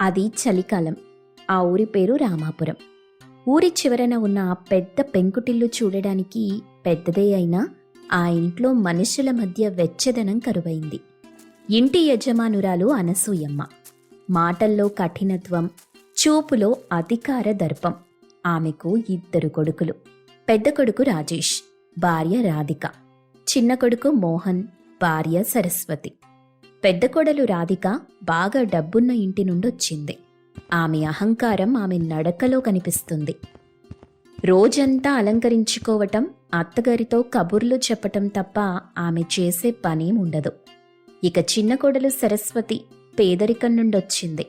అది చలికాలం. ఆ ఊరి పేరు రామాపురం. ఊరి చివరన ఉన్న ఆ పెద్ద పెంకుటిల్లు చూడడానికి పెద్దదే అయినా ఆ ఇంట్లో మనుషుల మధ్య వెచ్చదనం కరువైంది. ఇంటి యజమానురాలు అనసూయమ్మ. మాటల్లో కఠినత్వం చూపులో అధికార దర్పం. ఆమెకు ఇద్దరు కొడుకులు. పెద్ద కొడుకు రాజేష్ భార్య రాధిక. చిన్న కొడుకు మోహన్ భార్య సరస్వతి. పెద్ద కొడలు రాధిక బాగా డబ్బున్న ఇంటి నుండొచ్చింది. ఆమె అహంకారం ఆమె నడకలో కనిపిస్తుంది. రోజంతా అలంకరించుకోవటం అత్తగారితో కబుర్లు చెప్పటం తప్ప ఆమె చేసే పనేం ఉండదు ఇక చిన్న కొడలు సరస్వతి పేదరికం నుండొచ్చింది.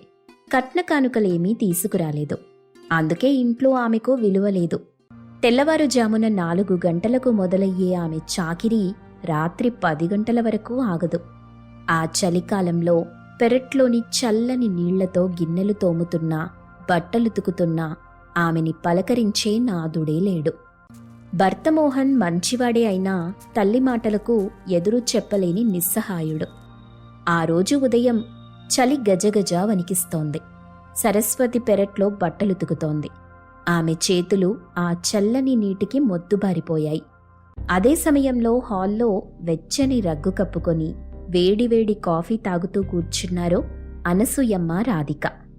కట్న కానుకలేమీ తీసుకురాలేదు. అందుకే ఇంట్లో ఆమెకు విలువ లేదు. తెల్లవారుజామున నాలుగు గంటలకు మొదలయ్యే ఆమె చాకిరీ రాత్రి పది గంటల వరకు ఆగదు. ఆ చలికాలంలో పెరట్లోని చల్లని నీళ్ళతో గిన్నెలు తోముతున్నా బట్టలుతుకుతున్నా ఆమెని పలకరించే నాదుడే లేడు. భర్తమోహన్ మంచివాడే అయినా తల్లి మాటలకు ఎదురు చెప్పలేని నిస్సహాయుడు. ఆ రోజు ఉదయం చలి గజగజ వణికిస్తోంది. సరస్వతి పెరట్లో బట్టలుతుకుతోంది ఆమె చేతులు ఆ చల్లని నీటికి మొద్దుబారిపోయాయి. అదే సమయంలో హాల్లో వెచ్చని రగ్గు కప్పుకొని వేడివేడి కాఫీ తాగుతూ కూర్చున్నారో అనసూయమ్మ రాధిక.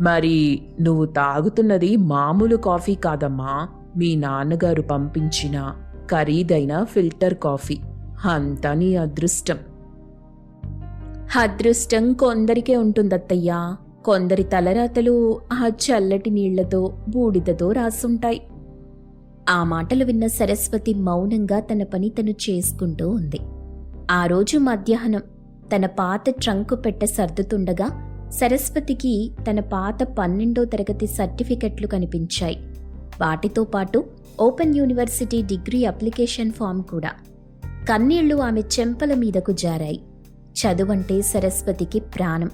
మరి నువ్వు తాగుతున్నది మామూలు కాఫీ కాదమ్మా. మీ నాన్నగారు పంపించిన ఖరీదైన ఫిల్టర్ కాఫీ. అంతా నీ అదృష్టం. అదృష్టం కొందరికే ఉంటుందత్తయ్యా. కొందరి తలరాతలు ఆ చల్లటి నీళ్ళతో బూడిదతో రాసుంటాయి. ఆ మాటలు విన్న సరస్వతి మౌనంగా తన పని తను చేసుకుంటూ ఉంది. ఆ రోజు మధ్యాహ్నం తన పాత ట్రంకు పెట్ట సర్దుతుండగా సరస్వతికి తన పాత పన్నెండో తరగతి సర్టిఫికెట్లు కనిపించాయి. వాటితో పాటు open university degree application form కూడా. కన్నీళ్ళు ఆమె చెంపల మీదకు జారాయి. చదువంటే సరస్వతికి ప్రాణం.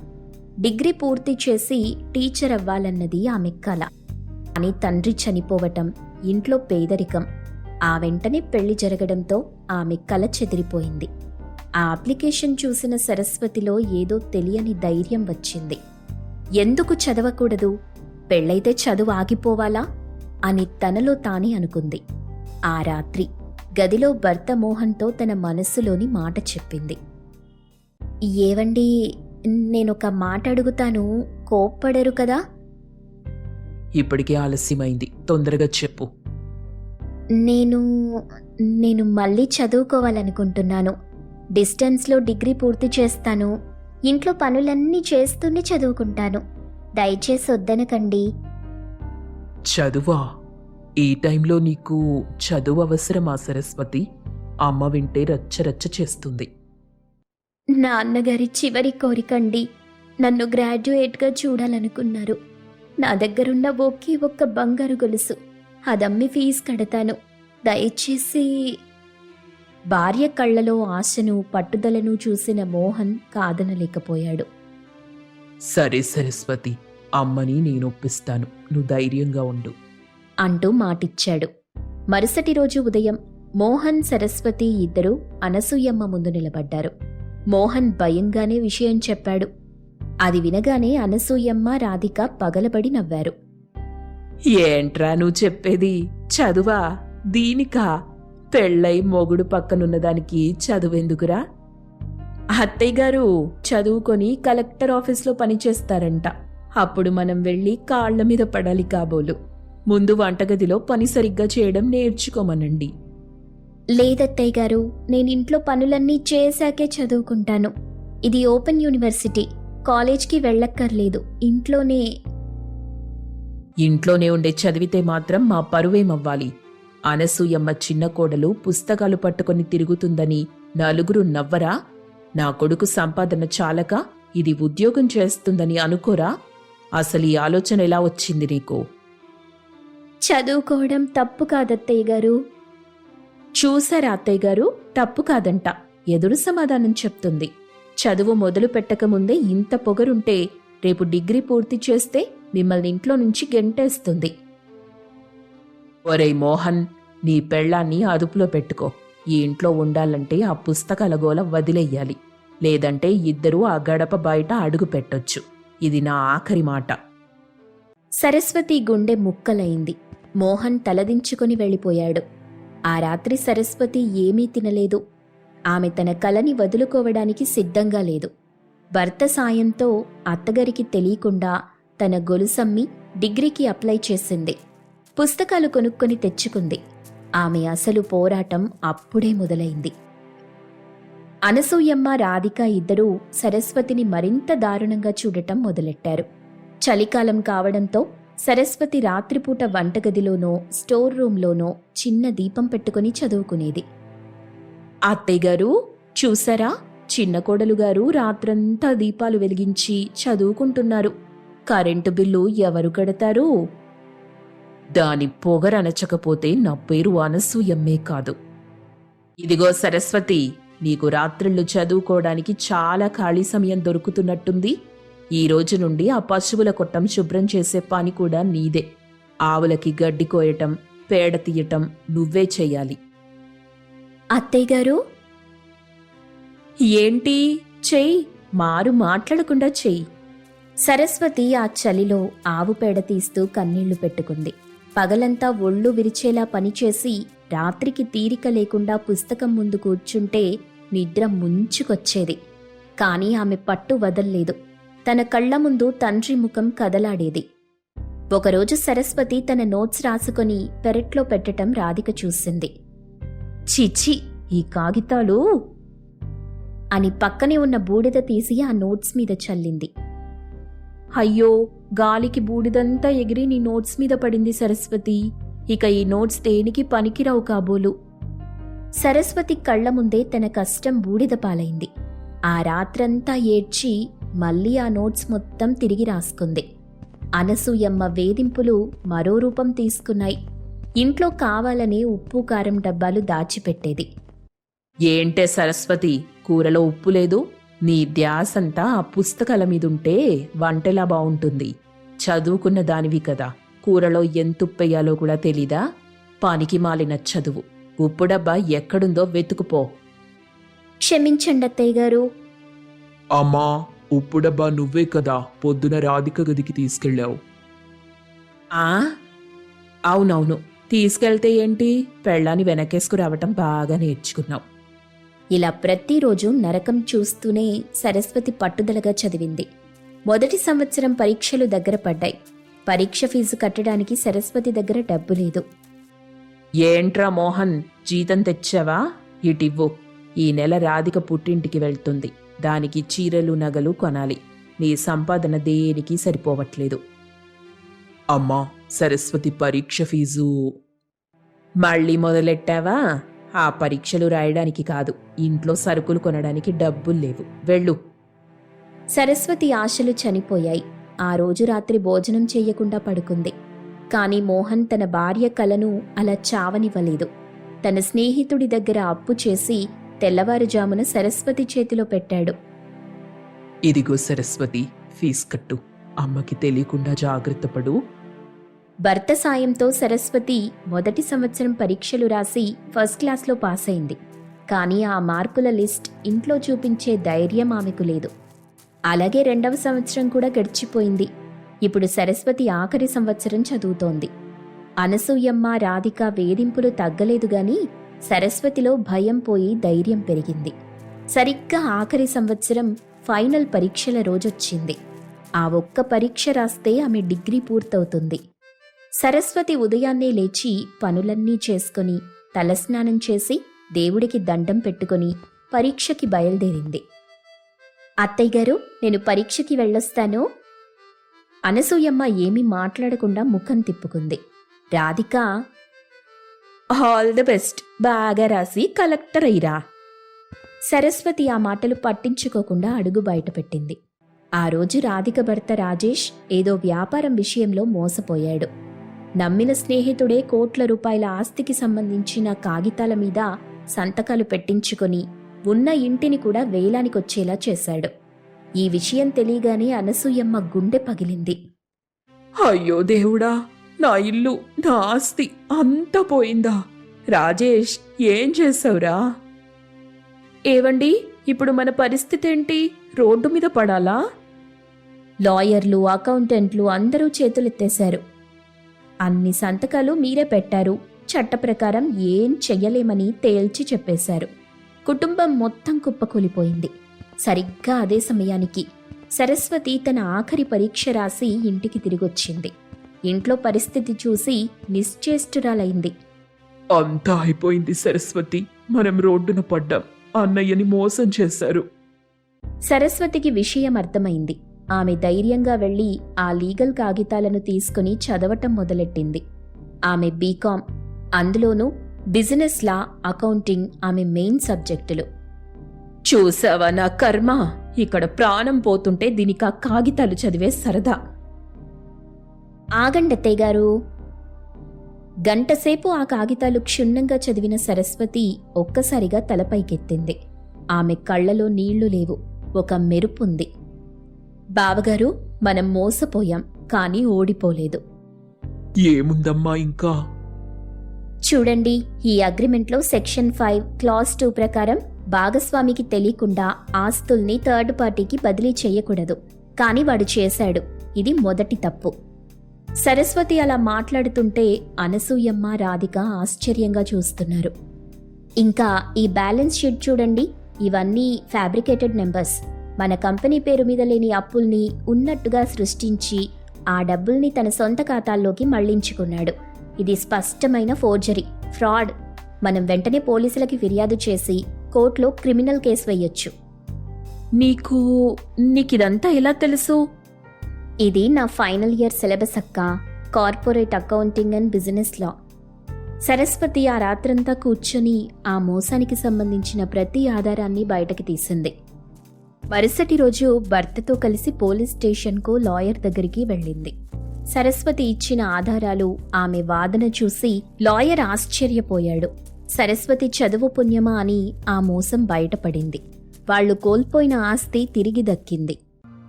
డిగ్రీ పూర్తి చేసి టీచర్ అవ్వాలన్నది ఆమె కల. కానీ తండ్రి చనిపోవటం ఇంట్లో పేదరికం. ఆ వెంటనే పెళ్ళి జరగడంతో ఆమె కల చెదిరిపోయింది. ఆ అప్లికేషన్ చూసిన సరస్వతిలో ఏదో తెలియని ధైర్యం వచ్చింది. ఎందుకు చదవకూడదు? పెళ్ళైతే చదువు ఆగిపోవాలా? అని తనలో తానే అనుకుంది. ఆ రాత్రి గదిలో భర్త మోహన్తో తన మనస్సులోని మాట చెప్పింది. ఏవండి నేనొక మాట అడుగుతాను కోప్పడరు కదా? ఇప్పటికే ఆలస్యమైంది. తొందరగా చెప్పు. నేను నేను మళ్ళీ చదువుకోవాలనుకుంటున్నాను. డిస్టెన్స్లో డిగ్రీ పూర్తి చేస్తాను. ఇంట్లో పనులన్నీ చేస్తూనే చదువుకుంటాను. దయచేసి వద్దనకండి. చదువా? ఈ టైంలో నీకు చదువు అవసరమా సరస్వతి? అమ్మ వింటే రచ్చ రచ్చ చేస్తుంది. నాన్నగారి చివరి కోరికండి. నన్ను గ్రాడ్యుయేట్గా చూడాలనుకున్నారు. నా దగ్గరున్న ఒకే ఒక్క బంగారు గొలుసు. అదమ్మి ఫీజు కడతాను. దయచేసి భార్య కళ్ళలో ఆశను పట్టుదలను చూసిన మోహన్ కాదనలేకపోయాడు. సరే సరస్వతి అమ్మని నేను ఒప్పిస్తాను నువ్వు ధైర్యంగా ఉండు. అంటూ మాటిచ్చాడు. మరుసటి రోజు ఉదయం మోహన్ సరస్వతి ఇద్దరూ అనసూయమ్మ ముందు నిలబడ్డారు. మోహన్ భయంగానే విషయం చెప్పాడు. అది వినగానే అనసూయమ్మ రాధిక పగలబడి నవ్వారు. ఏంట్రా నువ్వు చెప్పేది? చదువా? దీనికా? పెళ్ళై మొగుడు పక్కనున్నదానికి చదువెందుకురా? అత్తయ్య గారు చదువుకొని కలెక్టర్ ఆఫీస్లో పనిచేస్తారంట. అప్పుడు మనం వెళ్ళి కాళ్ళ మీద పడాలి కాబోలు. ముందు వంటగదిలో పని సరిగ్గా చేయడం నేర్చుకోమనండి. లేదత్తయ్య గారు నేను ఇంట్లో పనులన్నీ చేశాకే చదువుకుంటాను. ఇది ఓపెన్ యూనివర్సిటీ. కాలేజ్కి వెళ్ళక్కర్లేదు. ఇంట్లోనే ఇంట్లోనే ఉండే చదివితే మాత్రం మా పరువేమవ్వాలి. అనసూయమ్మ చిన్న కోడలు పుస్తకాలు పట్టుకొని తిరుగుతుందని నలుగురు నవ్వరా? నా కొడుకు సంపాదన చాలక ఇది ఉద్యోగం చేస్తుందని అనుకోరా? అసలు ఈ ఆలోచన ఎలా వచ్చింది నీకు? చదువుకోవడం తప్పు కాదత్తయ్య గారు. చూసారా అత్తయ్య గారు? తప్పు కాదంట. ఎదురు సమాధానం చెప్తుంది. చదువు మొదలు పెట్టకముందే ఇంత పొగరుంటే రేపు డిగ్రీ పూర్తి చేస్తే మిమ్మల్ని ఇంట్లో నుంచి గెంటేస్తుంది. ఒరేయ్ మోహన్ నీ పెళ్ళాన్ని అదుపులో పెట్టుకో. ఈ ఇంట్లో ఉండాలంటే ఆ పుస్తకాల గోల వదిలేయాలి లేదంటే ఇద్దరూ ఆ గడప బయట అడుగు పెట్టొచ్చు. ఇది నా ఆఖరి మాట. సరస్వతి గుండె ముక్కలైంది. మోహన్ తలదించుకొని వెళ్ళిపోయాడు. ఆ రాత్రి సరస్వతి ఏమీ తినలేదు. ఆమె తన కలని వదులుకోవడానికి సిద్ధంగా లేదు. భర్త సాయంతో అత్తగారికి తెలియకుండా తన గొలుసమ్మి డిగ్రీకి అప్లై చేసింది. పుస్తకాలు కొనుక్కొని తెచ్చుకుంది. ఆమె అసలు పోరాటం అప్పుడే మొదలైంది. అనసూయమ్మ రాధిక ఇద్దరూ సరస్వతిని మరింత దారుణంగా చూడటం మొదలెట్టారు. చలికాలం కావడంతో సరస్వతి రాత్రిపూట వంటగదిలోనో స్టోర్ రూంలోనో చిన్న దీపం పెట్టుకుని చదువుకునేది. అత్తయ్యగారు చూసారా? చిన్న కోడలు గారు రాత్రంతా దీపాలు వెలిగించి చదువుకుంటున్నారు. కరెంటు బిల్లు ఎవరు కడతారు? దాని పొగరనచకపోతే నా పేరు అనసూయమ్మే కాదు. ఇదిగో సరస్వతి నీకు రాత్రిళ్ళు చదువుకోవడానికి చాలా ఖాళీ సమయం దొరుకుతున్నట్టుంది. ఈ రోజు నుండి ఆ పశువుల కొట్టం శుభ్రం చేసే పని కూడా నీదే. ఆవులకి గడ్డి కోయటం పేడ తీయటం నువ్వే చెయ్యాలి. అత్తయ్య గారు? ఏంటి? చెయ్యి. మారు మాట్లాడకుండా చెయ్యి. సరస్వతి ఆ చలిలో ఆవు పేడ తీస్తూ కన్నీళ్ళు పెట్టుకుంది. పగలంతా ఒళ్ళు విరిచేలా పనిచేసి రాత్రికి తీరిక లేకుండా పుస్తకం ముందు కూర్చుంటే నిద్ర ముంచుకొచ్చేది. కానీ ఆమె పట్టు వదల్లేదు. తన కళ్ళ ముందు తండ్రి ముఖం కదలాడేది. ఒకరోజు సరస్వతి తన నోట్స్ రాసుకొని పెరట్లో పెట్టటం రాధిక చూసింది. చిచి ఈ కాగితాలు? అని పక్కనే ఉన్న బూడిద తీసి ఆ నోట్స్ మీద చల్లింది. అయ్యో గాలికి బూడిదంతా ఎగిరి నీ నోట్స్ మీద పడింది సరస్వతి. ఇక ఈ నోట్స్ దేనికి పనికిరావు కాబోలు? సరస్వతి కళ్ళ ముందే తన కష్టం బూడిద పాలైంది. ఆ రాత్రంతా ఏడ్చి మళ్ళీ ఆ నోట్స్ మొత్తం తిరిగి రాసుకుంది. అనసూయమ్మ వేధింపులు మరో రూపం తీసుకున్నాయి. ఇంట్లో కావాలనే ఉప్పు కారం డబ్బాలు దాచిపెట్టేది. ఏంటే సరస్వతి? కూరలో ఉప్పు లేదు? నీ ధ్యాసంతా ఆ పుస్తకాల మీదుంటే వంటెలా బావుంటుంది. చదువుకున్న దానివి కదా. కూరలో ఎంత ఉప్పెయ్యాలో కూడా తెలీదా? పానికి మాలిన చదువు. ఉప్పు డబ్బా ఎక్కడుందో వెతుకుపో. క్షమించండి అత్తయ్య గారు. అమ్మా ఉప్పు డబ్బా నువ్వే కదా పొద్దున రాధిక గదికి తీసుకెళ్ళావు. ఆ? అవునవును. తీసుకెళ్తే ఏంటి? పెళ్ళాన్ని వెనకేసుకు రావటం బాగా నేర్చుకున్నావు. ఇలా ప్రతిరోజు నరకం చూస్తూనే సరస్వతి పట్టుదలగా చదివింది. మొదటి సంవత్సరం పరీక్షలు దగ్గర పడ్డాయి. పరీక్ష ఫీజు కట్టడానికి సరస్వతి దగ్గర డబ్బు లేదు. ఏంట్రా మోహన్ జీతం తెచ్చావా? ఇటివ్వు. ఈ నెల రాధిక పుట్టింటికి వెళ్తుంది. దానికి చీరలు నగలు కొనాలి. నీ సంపాదన దేనికి సరిపోవట్లేదు. అమ్మా సరస్వతి పరీక్ష ఫీజు మళ్ళీ మొదలెట్టావా? ఆ పరీక్షలు రాయడానికి కాదు ఇంట్లో సరుకులు కొనడానికి డబ్బులు లేవు. వెళ్ళు. సరస్వతి ఆశలు చనిపోయాయి. ఆ రోజు రాత్రి భోజనం చెయ్యకుండా పడుకుంది. కాని మోహన్ తన భార్య కలను అలా చావనివ్వలేదు. తన స్నేహితుడి దగ్గర అప్పు చేసి తెల్లవారుజామున సరస్వతి చేతిలో పెట్టాడు. ఇదిగో సరస్వతి ఫీజు కట్టు. అమ్మకి తెలియకుండా జాగ్రత్త పడు. భర్త సాయంతో సరస్వతి మొదటి సంవత్సరం పరీక్షలు రాసి ఫస్ట్ క్లాస్లో పాస్ అయింది. కానీ ఆ మార్కుల లిస్ట్ ఇంట్లో చూపించే ధైర్యం ఆమెకు లేదు. అలాగే రెండవ సంవత్సరం కూడా గడిచిపోయింది. ఇప్పుడు సరస్వతి ఆఖరి సంవత్సరం చదువుతోంది. అనసూయమ్మ రాధిక వేధింపులు తగ్గలేదు గాని సరస్వతిలో భయం పోయి ధైర్యం పెరిగింది. సరిగ్గా ఆఖరి సంవత్సరం ఫైనల్ పరీక్షల రోజొచ్చింది. ఆ ఒక్క పరీక్ష రాస్తే ఆమె డిగ్రీ పూర్తవుతుంది. సరస్వతి ఉదయాన్నే లేచి పనులన్నీ చేసుకొని తలస్నానం చేసి దేవుడికి దండం పెట్టుకొని పరీక్షకి బయలుదేరింది. అత్తయ్య గారు నేను పరీక్షకి వెళ్ళొస్తాను. అనసూయమ్మ ఏమీ మాట్లాడకుండా ముఖం తిప్పుకుంది. రాధిక ఆల్ ద బెస్ట్ బాగా రాసి కలెక్టర్ అయ్యిరా. సరస్వతి ఆ మాటలు పట్టించుకోకుండా అడుగు బయటపెట్టింది. ఆ రోజు రాధిక భర్త రాజేష్ ఏదో వ్యాపారం విషయంలో మోసపోయాడు. నమ్మిన స్నేహితుడే కోట్ల రూపాయల ఆస్తికి సంబంధించిన కాగితాల మీద సంతకాలు పెట్టించుకొని ఉన్న ఇంటిని కూడా వేలానికొచ్చేలా చేశాడు. ఈ విషయం తెలియగానే అనసూయమ్మ గుండె పగిలింది. అయ్యో దేవుడా నా ఇల్లు నా ఆస్తి అంతా పోయిందా? రాజేష్ ఏం చేసావురా ఏవండి ఇప్పుడు మన పరిస్థితి ఏంటి? రోడ్డు మీద పడాలా? లాయర్లు అకౌంటెంట్లు అందరూ చేతులెత్తేశారు. అన్ని సంతకాలు మీరే పెట్టారు. చట్ట ప్రకారం ఏం చెయ్యలేమని తేల్చి చెప్పేశారు. కుటుంబం మొత్తం కుప్పకూలిపోయింది. సరిగ్గా అదే సమయానికి సరస్వతి తన ఆఖరి పరీక్ష రాసి ఇంటికి తిరిగొచ్చింది. ఇంట్లో పరిస్థితి చూసి నిశ్చేష్టురాలైంది. అంతా అయిపోయింది సరస్వతి. మనం రోడ్డున పడ్డాం. అన్నయ్యని మోసం చేశారు. సరస్వతికి విషయం అర్థమైంది. ఆమె ధైర్యంగా వెళ్ళి ఆ లీగల్ కాగితాలను తీసుకుని చదవటం మొదలెట్టింది. ఆమె బీకాం అందులోనూ బిజినెస్ లా అకౌంటింగ్ ఆమె మెయిన్ సబ్జెక్టులు. చూసావా నా కర్మ? ఇక్కడ ప్రాణం పోతుంటే దీనికి ఆ కాగితాలు చదివే సరదా. ఆగండత్తయ్య గారు! గంటసేపు ఆ కాగితాలు క్షుణ్ణంగా చదివిన సరస్వతి ఒక్కసారిగా తలపైకెత్తింది ఆమె కళ్ళలో నీళ్ళు లేవు. ఒక మెరుపుంది. బావగారు మనం మోసపోయాం కానీ ఓడిపోలేదు. ఏముందమ్మా ఇంకా? చూడండి ఈ అగ్రిమెంట్లో సెక్షన్ ఫైవ్ క్లాస్ టూ ప్రకారం భాగస్వామికి తెలియకుండా ఆస్తుల్ని థర్డ్ పార్టీకి బదిలీ చేయకూడదు. కానీ వాడు చేశాడు. ఇది మొదటి తప్పు. సరస్వతి అలా మాట్లాడుతుంటే అనసూయమ్మ రాధిక ఆశ్చర్యంగా చూస్తున్నారు. ఇంకా ఈ బ్యాలెన్స్ షీట్ చూడండి. ఇవన్నీ ఫ్యాబ్రికేటెడ్ నెంబర్స్. మన కంపెనీ పేరు మీద లేని అప్పుల్ని ఉన్నట్టుగా సృష్టించి ఆ డబ్బుల్ని తన సొంత ఖాతాల్లోకి మళ్ళించుకున్నాడు. ఇది స్పష్టమైన ఫోర్జరీ ఫ్రాడ్. మనం వెంటనే పోలీసులకి ఫిర్యాదు చేసి కోర్టులో క్రిమినల్ కేసు వేయొచ్చు. నీకు నీకిదంతా ఎలా తెలుసు? ఇది నా ఫైనల్ ఇయర్ సిలబస్ అక్క corporate accounting and business law. Saraswathi ఆ రాత్రంతా కూర్చొని ఆ మోసానికి సంబంధించిన ప్రతి ఆధారాన్ని బయటకి తీసింది. మరుసటి రోజు భర్తతో కలిసి పోలీస్ స్టేషన్కు లాయర్ దగ్గరికి వెళ్ళింది. సరస్వతి ఇచ్చిన ఆధారాలు ఆమె వాదన చూసి లాయర్ ఆశ్చర్యపోయాడు. సరస్వతి చదువు పుణ్యమా అని ఆ మోసం బయటపడింది. వాళ్ళు కోల్పోయిన ఆస్తి తిరిగి దక్కింది.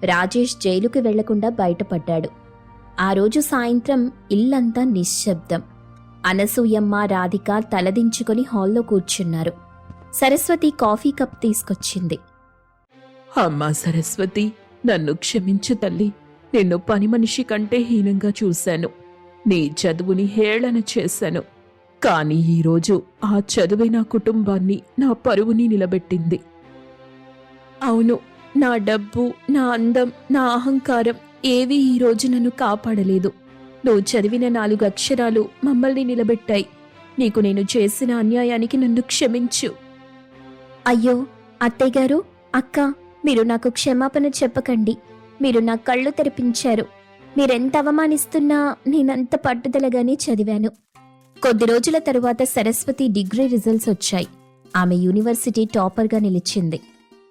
రాజేష్ జైలుకి వెళ్ళకుండా బయటపడ్డాడు. ఆ రోజు సాయంత్రం ఇల్లంతా నిశ్శబ్దం. అనసూయమ్మ రాధిక తలదించుకొని హాల్లో కూర్చున్నారు. సరస్వతి కాఫీ కప్ తీసుకొచ్చింది. అమ్మా సరస్వతి నన్ను క్షమించు తల్లి. నిన్ను పని మనిషి కంటే హీనంగా చూశాను. నీ చదువుని హేళన చేశాను. కానీ ఈరోజు ఆ చదువే నా కుటుంబాన్ని నా పరువుని నిలబెట్టింది. అవును నా డబ్బు నా అందం నా అహంకారం ఏవీ ఈ రోజు నన్ను కాపాడలేదు. నువ్వు చదివిన నాలుగు అక్షరాలు మమ్మల్ని నిలబెట్టాయి. నీకు నేను చేసిన అన్యాయానికి నన్ను క్షమించు. అయ్యో అత్తయ్యగారు అక్క మీరు నాకు క్షమాపణ చెప్పకండి. మీరు నా కళ్ళు తెరిపించారు. మీరెంత అవమానిస్తున్నా నేనంత పట్టుదలగానే చదివాను. కొద్ది రోజుల తరువాత సరస్వతి డిగ్రీ రిజల్ట్స్ వచ్చాయి. ఆమె యూనివర్సిటీ టాపర్గా నిలిచింది.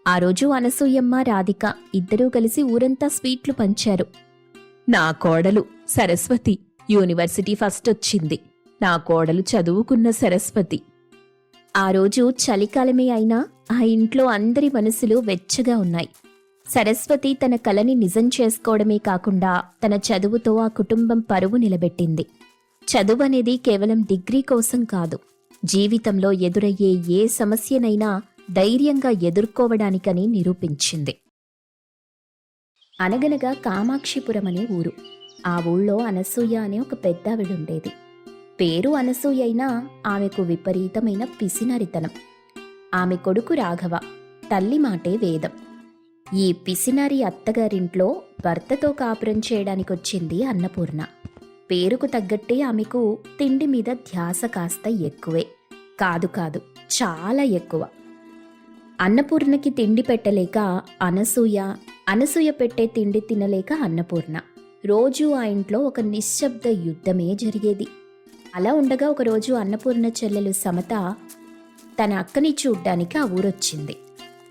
ఆ రోజు అనసూయమ్మ రాధిక ఇద్దరూ కలిసి ఊరంతా స్వీట్లు పంచారు. నా కోడలు సరస్వతి యూనివర్సిటీ ఫస్ట్ వచ్చింది. నా కోడలు చదువుకున్న సరస్వతి. ఆ రోజు చలికాలమే అయినా ఆ ఇంట్లో అందరి మనసులు వెచ్చగా ఉన్నాయి. సరస్వతి తన కలని నిజం చేసుకోవడమే కాకుండా తన చదువుతో ఆ కుటుంబం పరువు నిలబెట్టింది. చదువు అనేది కేవలం డిగ్రీ కోసం కాదు. జీవితంలో ఎదురయ్యే ఏ సమస్యనైనా ధైర్యంగా ఎదుర్కోవడానికని నిరూపించింది. అనగనగా కామాక్షిపురం అనే ఊరు. ఆ ఊళ్ళో అనసూయ అనే ఒక పెద్దావిడుండేది. పేరు అనసూయ అయినా ఆమెకు విపరీతమైన పిసినరితనం. ఆమె కొడుకు రాఘవ తల్లి మాటే వేదం. ఈ పిసినారి అత్తగారింట్లో భర్తతో కాపురం చేయడానికొచ్చింది అన్నపూర్ణ. పేరుకు తగ్గట్టే ఆమెకు తిండి మీద ధ్యాస కాస్త ఎక్కువే. కాదు కాదు చాలా ఎక్కువ. అన్నపూర్ణకి తిండి పెట్టలేక అనసూయ అనసూయ పెట్టే తిండి తినలేక అన్నపూర్ణ. రోజూ ఆ ఇంట్లో ఒక నిశ్శబ్ద యుద్ధమే జరిగేది. అలా ఉండగా ఒకరోజు అన్నపూర్ణ చెల్లెలు సమత తన అక్కని చూడ్డానికి ఆ ఊరొచ్చింది.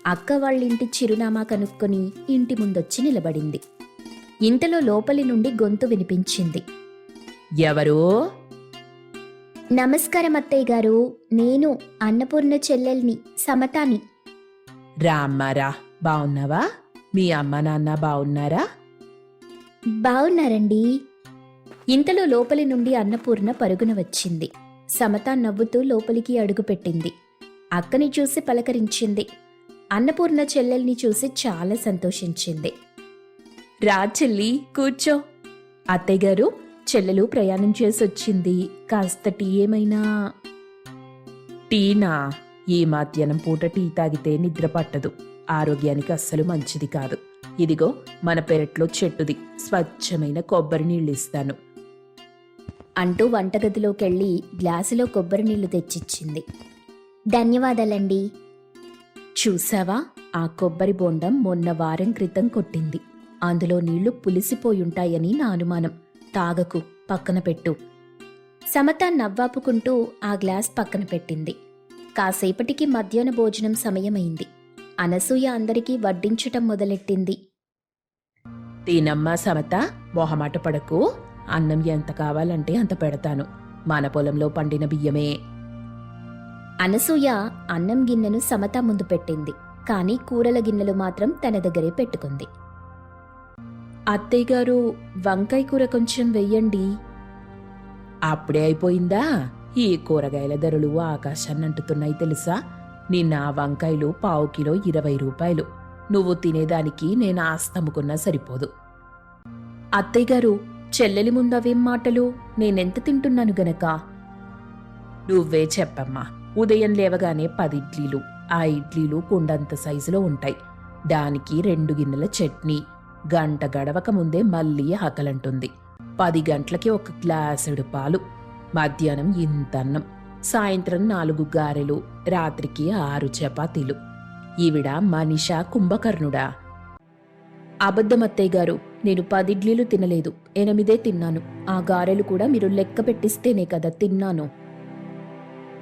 అక్క వాళ్ళింటి చిరునామా కనుక్కొని ఇంటి ముందొచ్చి నిలబడింది. ఇంతలో లోపలి నుండి గొంతు వినిపించింది. ఎవరో? నమస్కారం అత్తయ్య గారు. నేను అన్నపూర్ణ చెల్లెల్ని సమతాని. రామ్మారా బావున్నావా? మీ అమ్మ నాన్న బావున్నారా? బావున్నారండి. ఇంతలో లోపలి నుండి అన్నపూర్ణ పరుగున వచ్చింది. సమత నవ్వుతూ లోపలికి అడుగుపెట్టింది. అక్కని చూసి పలకరించింది. అన్నపూర్ణ చెల్లెల్ని చూసి చాలా సంతోషించింది. రా చెల్లి కూర్చో. అత్తయ్యగారు చెల్లెలు ప్రయాణం చేసి వచ్చింది కాస్త టీ ఏమైనా? టీనా? ఈ మధ్యాహ్నం పూట టీ తాగితే నిద్ర పట్టదు. ఆరోగ్యానికి అస్సలు మంచిది కాదు. ఇదిగో మన పెరట్లో చెట్టుది. స్వచ్ఛమైన కొబ్బరి నీళ్ళు ఇస్తాను. అంటూ వంటగదిలోకెళ్ళి గ్లాసులో కొబ్బరి నీళ్ళు తెచ్చిచ్చింది. ధన్యవాదాలండి. చూసావా? ఆ కొబ్బరి బొండం మొన్న వారం క్రితం కొట్టింది. అందులో నీళ్ళు పులిసిపోయుంటాయని నా అనుమానం. తాగకు పక్కన పెట్టు. సమత నవ్వాపుకుంటూ ఆ గ్లాస్ పక్కన పెట్టింది. కాసేపటికి మధ్యాహ్న భోజనం సమయమైంది. అనసూయ అందరికీ వడ్డించటం మొదలెట్టింది. తీనమ్మా సమత మొహమాట పడకు. అన్నం ఎంత కావాలంటే అంత పెడతాను. మన పొలంలో పండిన బియ్యమే. అనసూయ అన్నం గిన్నెను సమత ముందు పెట్టింది కానీ కూరల గిన్నెలు మాత్రం తన దగ్గరే పెట్టుకుంది. అత్తయ్య గారు వంకాయ కూర కొంచెం వెయ్యండి. అప్పుడే అయిపోయిందా? ఈ కూరగాయల ధరలు ఆకాశాన్ని అంటుతున్నాయి తెలుసా? నిన్న ఆ వంకాయలు పావు కిలో ఇరవై రూపాయలు. నువ్వు తినేదానికి నేను ఆస్తముకున్నా సరిపోదు. అత్తయ్య గారు చెల్లెలి అవేం మాటలు? నేనెంత తింటున్నాను గనక? నువ్వే చెప్పమ్మా. ఉదయం లేవగానే పది ఇడ్లీలు ఆ ఇడ్లీలు కుండంత సైజులో ఉంటాయి. దానికి రెండు గిన్నెల చట్నీ. గంట గడవక ముందే మళ్ళీ ఆకలంటుంది. పది గంటలకి ఒక గ్లాసుడు పాలు. మధ్యాహ్నం ఇంత అన్నం. సాయంత్రం నాలుగు గారెలు. రాత్రికి ఆరు చపాతీలు. ఈవిడ మనిషా కుంభకర్ణుడా. అబద్ధమత్తయ్య గారు నేను పదిడ్లీలు తినలేదు. ఎనిమిదే తిన్నాను. ఆ గారెలు కూడా మీరు లెక్క పెట్టిస్తేనే కదా తిన్నాను.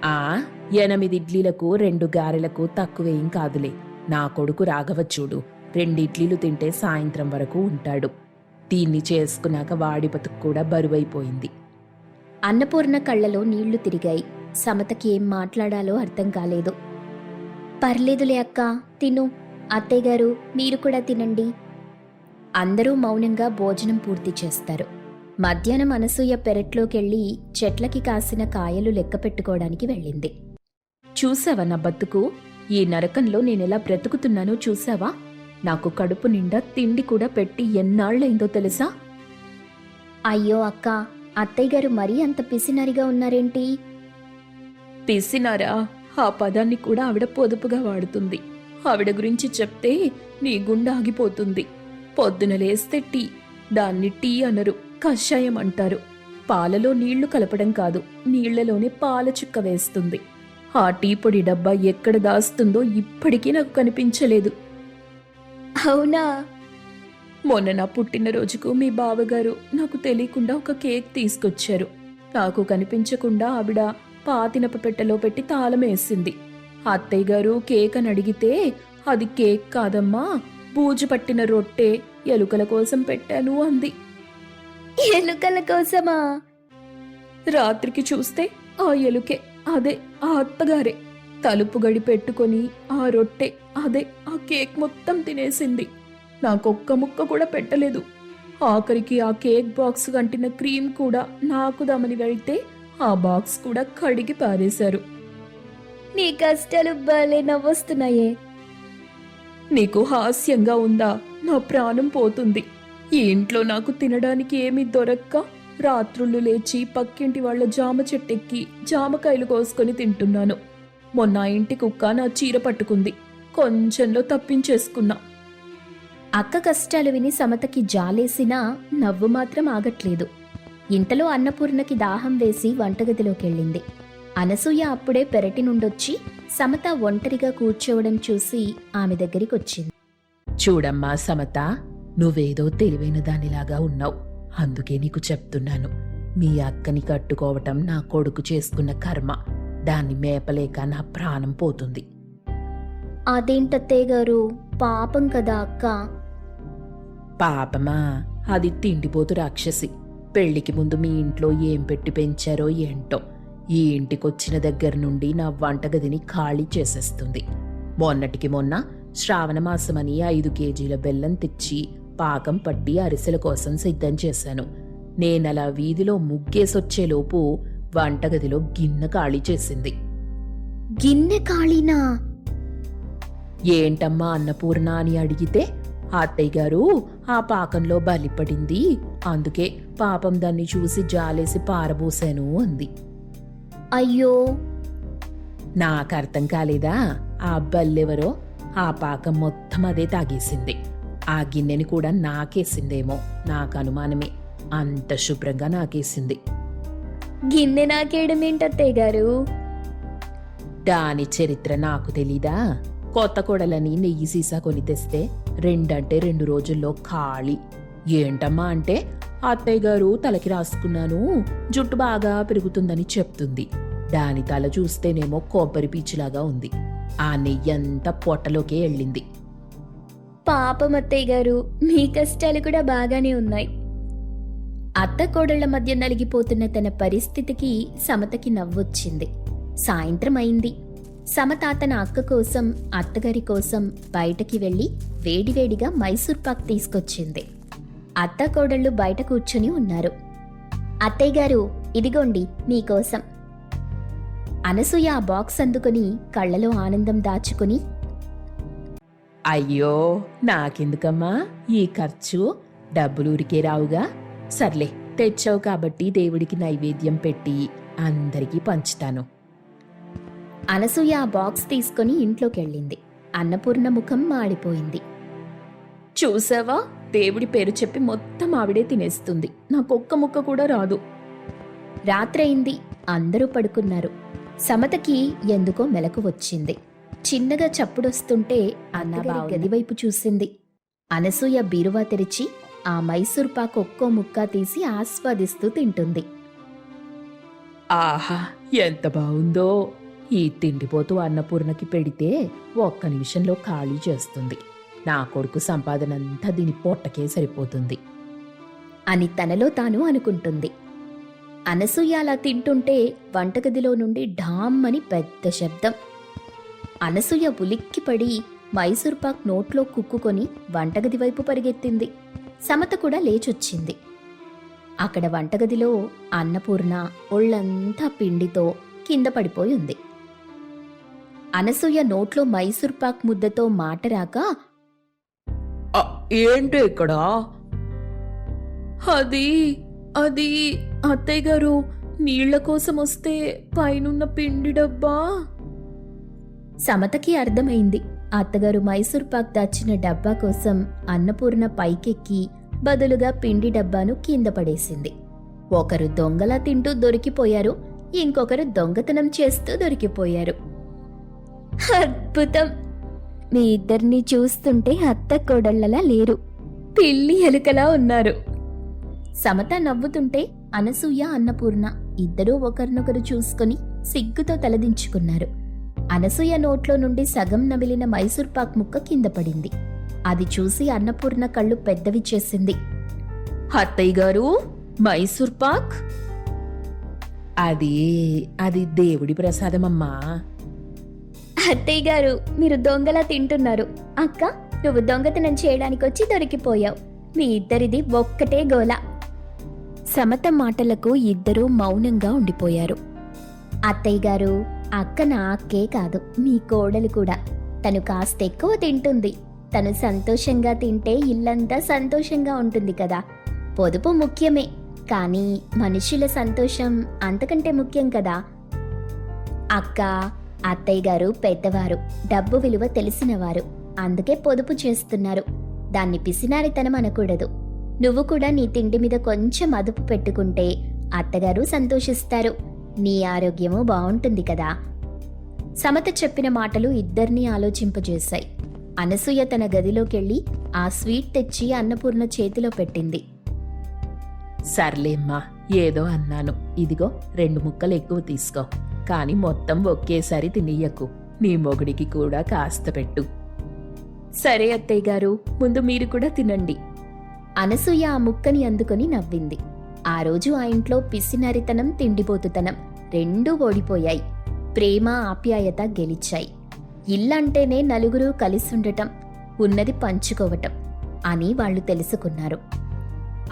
ఆ ఎనిమిది ఇడ్లీలకు రెండు గారెలకు తక్కువేం కాదులే. నా కొడుకు రాఘవ చూడు రెండు ఇడ్లీలు తింటే సాయంత్రం వరకు ఉంటాడు. దీన్ని చేసుకున్నాక వాడి బతుకు కూడా బరువైపోయింది. అన్నపూర్ణ కళ్ళలో నీళ్ళు తిరిగాయి. సమతకి ఏం మాట్లాడాలో అర్థం కాలేదు. పర్లేదులే అక్క తిను. అత్తయ్య గారు మీరు కూడా తినండి. అందరూ మౌనంగా భోజనం పూర్తి చేస్తారు. మధ్యాహ్నం అనసూయ పెరట్లోకెళ్ళి చెట్లకి కాసిన కాయలు లెక్క పెట్టుకోవడానికి వెళ్ళింది. చూసావా నా బతుకు? ఈ నరకంలో నేనెలా బ్రతుకుతున్నానో చూసావా నాకు కడుపు నిండా తిండి కూడా పెట్టి ఎన్నాళ్ళైందో తెలుసా? అయ్యో అక్క అత్తయ్య గారు మరీ అంత పిసినరిగా ఉన్నారేంటి? పిసినారా? ఆ పదాన్ని కూడా ఆవిడ పొదుపుగా వాడుతుంది. ఆవిడ గురించి చెప్తే నీ గుండె ఆగిపోతుంది. పొద్దున లేస్తే టీ దాన్ని టీ అనరు. కషాయం అంటారు. పాలలో నీళ్ళు కలపడం కాదు నీళ్ళలోనే పాల చుక్క వేస్తుంది. ఆ టీ పొడి డబ్బా ఎక్కడ దాస్తుందో ఇప్పటికీ నాకు కనిపించలేదు. అవునా? మొన్న నా పుట్టినరోజుకు మీ బావగారు నాకు తెలియకుండా ఒక కేక్ తీసుకొచ్చారు. నాకు కనిపించకుండా ఆవిడ పాతినప పెట్టెలో పెట్టి తాళం వేసింది. అత్తయ్య గారు కేక్ అని అడిగితే అది కేక్ కాదమ్మా బూజు పట్టిన రొట్టె ఎలుకల కోసం పెట్టాను అంది. ఎలుకల కోసమా? రాత్రికి చూస్తే ఆ ఎలుకే అదే ఆ అత్తగారే. తలుపు గడి పెట్టుకొని ఆ రొట్టె అదే ఆ కేక్ మొత్తం తినేసింది. నాకొక్క ముక్క కూడా పెట్టలేదు. ఆఖరికి ఆ కేక్ బాక్స్ కంటిన క్రీమ్ కూడా నాకు దమని వెళ్తే ఆ బాక్స్ కూడా కడిగి పారేశారు. నీ కష్టాలు భలే నవ్వొస్తున్నాయే. నీకు హాస్యంగా ఉందా? నా ప్రాణం పోతుంది. ఈ ఇంట్లో నాకు తినడానికి ఏమీ దొరక్క. రాత్రుళ్ళు లేచి పక్కింటి వాళ్ళ జామ చెట్టెక్కి జామకాయలు కోసుకొని తింటున్నాను. మొన్న ఇంటి కుక్క నా చీర పట్టుకుంది. కొంచెంలో తప్పించేసుకున్నా. అక్క కష్టాలు విని సమతకి జాలేసినా నవ్వు మాత్రం ఆగట్లేదు. ఇంతలో అన్నపూర్ణకి దాహం వేసి వంటగదిలోకెళ్ళింది. అనసూయ అప్పుడే పెరటి నుండొచ్చి సమత ఒంటరిగా కూర్చోవడం చూసి ఆమె దగ్గరికొచ్చింది. చూడమ్మా సమత నువ్వేదో తెలివైన దానిలాగా ఉన్నావు. అందుకే నీకు చెప్తున్నాను. మీ అక్కని కట్టుకోవటం నా కొడుకు చేసుకున్న కర్మ. దాన్ని మేపలేక నా ప్రాణం పోతుంది. అదేంటత్తయ్య గారు పాపం కదా అక్క. పాపమా? అది తిండిపోతు రాక్షసి. పెళ్ళికి ముందు మీ ఇంట్లో ఏం పెట్టి పెంచారో ఏంటో. ఈ ఇంటికొచ్చిన దగ్గర నుండి నా వంటగదిని ఖాళీ చేసేస్తుంది. మొన్నటికి మొన్న శ్రావణ మాసమని ఐదు కేజీల బెల్లం తెచ్చి పాకం పట్టి అరిసెల కోసం సిద్ధం చేశాను. నేనలా వీధిలో ముగ్గేసొచ్చేలోపు వంటగదిలో గిన్నె ఖాళీ చేసింది. గిన్నె ఖాళీనా? ఏంటమ్మా అన్నపూర్ణ అని అడిగితే అత్తయ్య గారు ఆ పాకంలో బలిపడింది అందుకే పాపం దాన్ని చూసి జాలేసి పారబోసాను అంది. అయ్యో! నాకు అర్థం కాలేదా? ఆ బల్లెవరో? ఆ పాకం మొత్తం అదే తాగేసింది. ఆ గిన్నెని కూడా నాకేసిందేమో. నాకు అనుమానమే అంత శుభ్రంగా నాకేసింది. గిన్నె నాకేయడం ఏంటత్తయ్య గారు? దాని చరిత్ర నాకు తెలీదా? కొత్త కొడలని నెయ్యి సీసా కొని తెస్తే రెండంటే రెండు రోజుల్లో ఖాళీ. ఏంటమ్మా అంటే అత్తయ్య గారు తలకి రాసుకున్నాను జుట్టు బాగా పెరుగుతుందని చెప్తుంది. దాని తల చూస్తేనేమో కొబ్బరి పీచులాగా ఉంది. ఆ నెయ్యి అంతా పొట్టలోకే వెళ్ళింది. పాపం అత్తయ్య గారు మీ కష్టాలు కూడా బాగానే ఉన్నాయి. అత్త కోడళ్ళ మధ్య నలిగిపోతున్న తన పరిస్థితికి సమతకి నవ్వొచ్చింది. సాయంత్రం అయింది. సమత తన అక్క కోసం అత్తగారి కోసం బయటకి వెళ్ళి వేడివేడిగా మైసూర్ పాక్ తీసుకొచ్చింది. అత్త కోడళ్ళు బయట కూర్చుని ఉన్నారు. అత్తయ్య గారు ఇదిగోండి మీకోసం అనసూయ ఆ బాక్స్ అందుకుని కళ్ళలో ఆనందం దాచుకుని అయ్యో నాకెందుకమ్మా? ఈ ఖర్చు? డబ్బులు ఉరికే రావుగా? సర్లే తెచ్చావు కాబట్టి దేవుడికి నైవేద్యం పెట్టి అందరికీ పంచుతాను. అనసూయ ఆ బాక్స్ తీసుకొని ఇంట్లోకెళ్ళింది. అన్నపూర్ణ ముఖం మాడిపోయింది. చూసావా? దేవుడి పేరు చెప్పి మొత్తం ఆవిడే తినేస్తుంది. నాకొక్క ముక్క కూడా రాదు. రాత్రయింది. అందరూ పడుకున్నారు. సమతకి ఎందుకో మెలకు వచ్చింది. చిన్నగా చప్పుడొస్తుంటే అన్నగారి గది. వైపు చూసింది. అనసూయ బీరువా తెరిచి ఆ మైసూర్ పాకు ఒక్కో ముక్క తీసి ఆస్వాదిస్తూ తింటుంది. ఆహా ఎంత బాగుందో ఈ తిండిపోతూ అన్నపూర్ణకి పెడితే ఒక్క నిమిషంలో ఖాళీ చేస్తుంది. నా కొడుకు సంపాదనంతా దీని పొట్టకే సరిపోతుంది. అని తనలో తాను అనుకుంటుంది. అనసూయ అలా తింటుంటే వంటగదిలో నుండి ఢామ్ అని పెద్ద శబ్దం. అనసూయ ఉలిక్కిపడి మైసూర్ పాక్ నోట్లో కుక్కుకొని వంటగది వైపు పరిగెత్తింది. సమత కూడా లేచొచ్చింది. అక్కడ వంటగదిలో అన్నపూర్ణ ఒళ్ళంతా పిండితో కింద పడిపోయి ఉంది. అనసూయ నోట్లో మైసూర్ పాక్ ముద్దతో మాట రాక ఏంటి ఇక్కడ? అది అది అత్తయ్య గారు నీళ్ళ కోసం వస్తే పైనున్న పిండి డబ్బా. సమతకి అర్థమైంది. అత్తగారు మైసూర్ పాక్ దాచిన డబ్బా కోసం అన్నపూర్ణ పైకెక్కి బదులుగా పిండి డబ్బాను కింద పడేసింది. ఒకరు దొంగలా తింటూ దొరికిపోయారు. ఇంకొకరు దొంగతనం చేస్తూ దొరికిపోయారు. అద్భుతం! మీ ఇద్దరిని చూస్తుంటే అత్త కోడళ్ళలా లేరు. పిల్లి ఎలుకలా ఉన్నారు. సమత నవ్వుతుంటే అనసూయ అన్నపూర్ణ ఇద్దరూ ఒకరినొకరు చూసుకొని సిగ్గుతో తలదించుకున్నారు. అనసూయ నోట్లో నుండి సగం నమిలిన మైసూర్ పాక్ ముక్క కింద పడింది. అది చూసి అన్నపూర్ణ కళ్ళు పెద్దవి చేసింది. అత్తయ్య గారు మైసూర్ పాక్? అది అది దేవుడి ప్రసాదమమ్మా. అత్తయ్య గారు మీరు దొంగలా తింటున్నారు. అక్క నువ్వు దొంగతనం చేయడానికి వచ్చి దొరికిపోయావు. మీ ఇద్దరిది ఒక్కటే గోల. సమత మాటలకు ఇద్దరూ మౌనంగా ఉండిపోయారు. అత్తయ్య గారు అక్క నా అక్కే కాదు మీ కోడలు కూడా. తను కాస్త ఎక్కువ తింటుంది. తను సంతోషంగా తింటే ఇల్లంతా సంతోషంగా ఉంటుంది కదా. పొదుపు ముఖ్యమే. కానీ మనుషుల సంతోషం అంతకంటే ముఖ్యం కదా. అక్క అత్తయ్య గారు పెద్దవారు డబ్బు విలువ తెలిసినవారు అందుకే పొదుపు చేస్తున్నారు. దాన్ని పిసినారితనం అనకూడదు. నువ్వు కూడా నీ తిండి మీద కొంచెం అదుపు పెట్టుకుంటే అత్తగారు సంతోషిస్తారు. నీ ఆరోగ్యము బాగుంటుంది కదా. సమత చెప్పిన మాటలు ఇద్దరినీ ఆలోచింపజేశాయి. అనసూయ తన గదిలోకెళ్ళి ఆ స్వీట్ తెచ్చి అన్నపూర్ణ చేతిలో పెట్టింది. సర్లేమ్మా ఏదో అన్నాను. ఇదిగో రెండు ముక్కలు ఎక్కువ తీసుకో. కాని మొత్తం ఒకేసారి తినియ్యకు. నీ మొగుడికి కూడా కాస్త పెట్టు. సరే అత్తయ్య గారు ముందు మీరు కూడా తినండి. అనసూయ ఆ ముక్కని అందుకొని నవ్వింది. ఆ రోజు ఆ ఇంట్లో పిసినరితనం తిండిపోతుతనం రెండూ ఓడిపోయాయి. ప్రేమ ఆప్యాయత గెలిచాయి. ఇల్లంటేనే నలుగురు కలిసుండటం ఉన్నది పంచుకోవటం అని వాళ్ళు తెలుసుకున్నారు.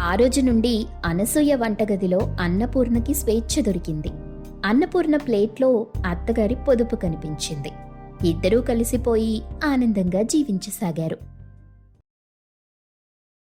ఆ రోజు నుండి అనసూయ వంటగదిలో అన్నపూర్ణకి స్వేచ్ఛ దొరికింది. అన్నపూర్ణ ప్లేట్లో అత్తగారి పొదుపు కనిపించింది. ఇద్దరూ కలిసిపోయి ఆనందంగా జీవించసాగారు.